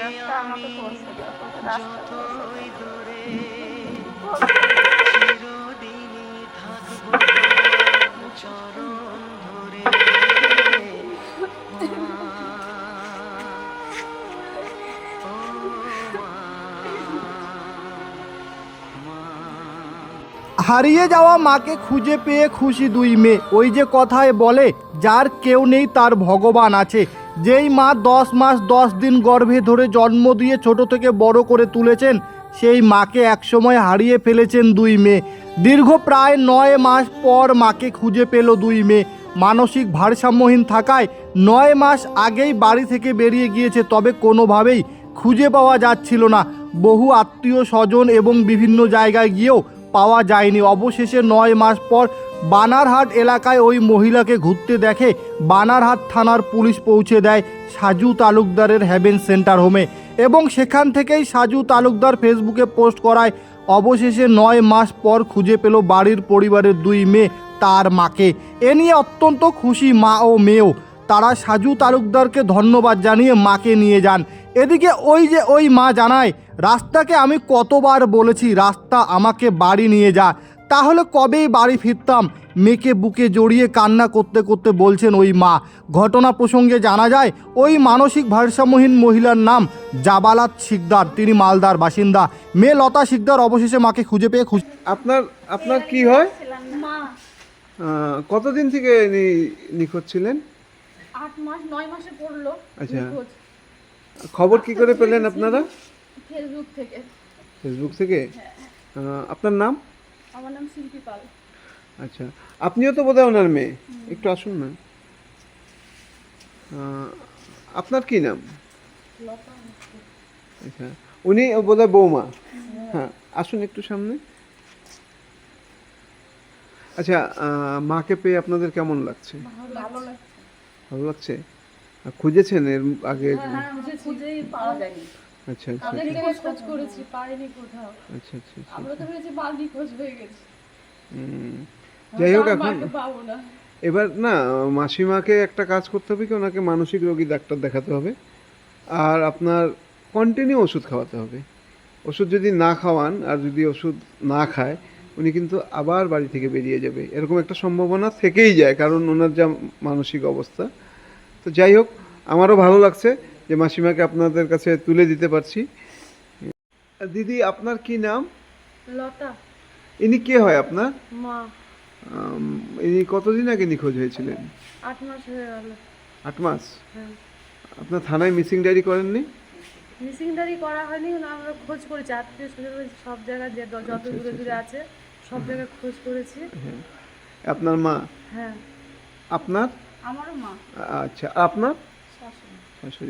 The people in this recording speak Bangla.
রাস্তা আমি যতই দূরে চিরদিনই চরণ ধরে হারিয়ে যাওয়া মাকে খুঁজে পেয়ে খুশি দুই মেয়ে। ওই যে কথায় বলে, যার কেউ নেই, তার ভগবান আছে। যেই মা দশ মাস দশ দিন গর্ভে ধরে জন্ম দিয়ে ছোট থেকে বড় করে তুলেছেন, সেই মাকে একসময় হারিয়ে ফেলেছেন দুই মেয়ে। দীর্ঘ প্রায় নয় মাস পর মাকে খুঁজে পেল দুই মেয়ে। মানসিক ভারসাম্যহীন থাকায় নয় মাস আগেই বাড়ি থেকে বেরিয়ে গিয়েছে, তবে কোনোভাবেই খুঁজে পাওয়া যাচ্ছিল না। বহু আত্মীয় স্বজন এবং বিভিন্ন জায়গায় গিয়েও পাওয়া যায়নি। অবশেষে নয় মাস পর বানারহাট এলাকায় ওই মহিলাকে ঘুরতে দেখে বানারহাট থানার পুলিশ পৌঁছে দেয় সাজু তালুকদারের হ্যাভেন সেন্টার হোমে এবং সেখান থেকেই সাজু তালুকদার ফেসবুকে পোস্ট করায়, অবশেষে নয় মাস পর খুঁজে পেল বাড়ির পরিবারের দুই মেয়ে, তার মাকে। এ নিয়ে অত্যন্ত খুশি মা ও মেয়েও। তারা সাজু তালুকদারকে ধন্যবাদ জানিয়ে মাকে নিয়ে যান। এদিকে ওই যে ওই মা জানায়, রাস্তাকে আমি কতবার বলেছি, রাস্তা আমাকে বাড়ি নিয়ে যা। তাহলে কবেই বাড়ি ফিরতাম? মেয়েকে বুকে জড়িয়ে কান্না করতে করতে বলছেন ওই মা। ঘটনা প্রসঙ্গে জানা যায় ওই মানসিক ভারসাম্যহীন মহিলার নাম জাবালাত শিকদার। তিনি মালদার বাসিন্দা। মেয়ে লতা শিকদার অবশেষে মাকে খুঁজে পেয়ে খুশি। আপনার আপনার কি হয়? কতদিন থেকে নিখোঁজ ছিলেন? আট মাস নয় মাসে পড়ল আচ্ছা। খবর কি করে পেলেন আপনারা? ফেসবুক থেকে? ফেসবুক থেকে আপনার নাম? আমার নাম শিল্পী পাল। আচ্ছা আপনিও তো বোধহয় ওনার মেয়ে। একটু আসুন না। আপনার কি নাম? আচ্ছা উনি বোধহয় বৌমা। হ্যাঁ আসুন একটু সামনে। আচ্ছা মাকে পেয়ে আপনাদের কেমন লাগছে? ভালো লাগছে। খুঁজেছেন এর আগে? খুঁজেই পাওয়া যায়নি। আচ্ছা আচ্ছা অনেক জায়গায় খোঁজ করেছি পাইনি কোথাও। আচ্ছা আচ্ছা আচ্ছা। আমরা তো ভেবেছি বাল নিখোঁজ হয়ে গেছে। যাই হোক এখন পাবো না। এবার না মাসিমাকে একটা কাজ করতে হবে কি ওনাকে মানসিক রোগী ডাক্তার দেখাতে হবে। আর আপনার কন্টিনিউ ওষুধ খাওয়াতে হবে। ওষুধ যদি না খাওয়ান আর যদি ওষুধ না খায় উনি কিন্তু আবার বাড়ি থেকে বেরিয়ে যাবে। এরকম একটা সম্ভাবনা থেকেই যায় কারণ ওনার যা মানসিক অবস্থা। তো যাই হোক আমারও ভালো লাগছে। যে মাসিমাকে আপনাদের কাছে তুলে দিতে পারছি। দিদি আপনার কি নাম? লতা। ইনি কে হয় আপনার? মা। ইনি কতদিন আগে নিখোঁজ হয়েছিলেন? আট মাস হয়ে গেল। আট মাস? হ্যাঁ। আপনার থানায় মিসিং ডায়েরি করেননি? মিসিং ডায়েরি করা হয়নি না আমরা খোঁজ করেছি। আত্মীয় স্বজন সব জায়গায় যে যত আচ্ছা, দূরে দূরে আছে সব জায়গায় খোঁজ করেছি। আপনার মা? হ্যাঁ। আপনার? আমারও মা। আচ্ছা আপনার? শাশুড়ি।